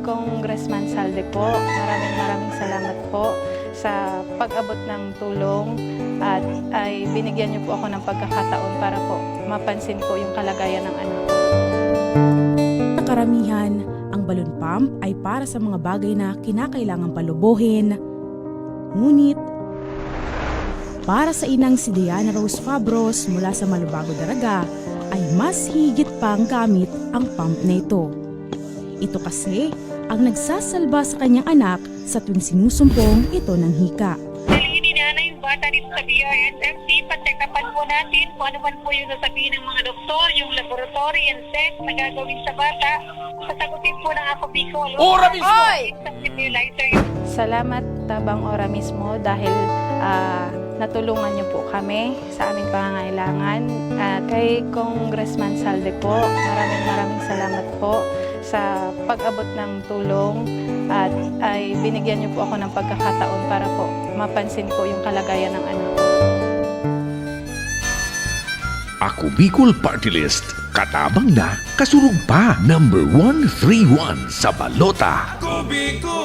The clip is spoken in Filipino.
Congressman Salde po, maraming maraming salamat po sa pag-abot ng tulong at ay binigyan niyo po ako ng pagkakataon para po mapansin po yung kalagayan ng anak ko. Karamihan, ang balloon pump ay para sa mga bagay na kinakailangang palubuhin. Ngunit, para sa inang si Diana Rose Fabros mula sa Malubago Daraga, ay mas higit pang gamit ang pump na ito. Ito kasi ang nagsasalba sa kanyang anak sa tuwing sinusumpong ito ng hika. Dalhin na yung bata dito sa BRSMC, pacheck-upan po natin kung ano man po yung sasabihin ng mga doktor, yung laboratory and test na gagawin sa bata. Sasagutin po ng ako Bicol. Ora mismo! Yung Salamat Tabang Ora mismo dahil ah, natulungan niyo po kami sa aming pangangailangan. At kay Congressman Salde po, maraming maraming salamat po sa pag-abot ng tulong at ay binigyan niyo po ako ng pagkakataon para po mapansin po yung kalagayan ng anak ko. Ako Bicol Party List. Katabang na, kasurug pa. Number 131 sa balota. Kubiko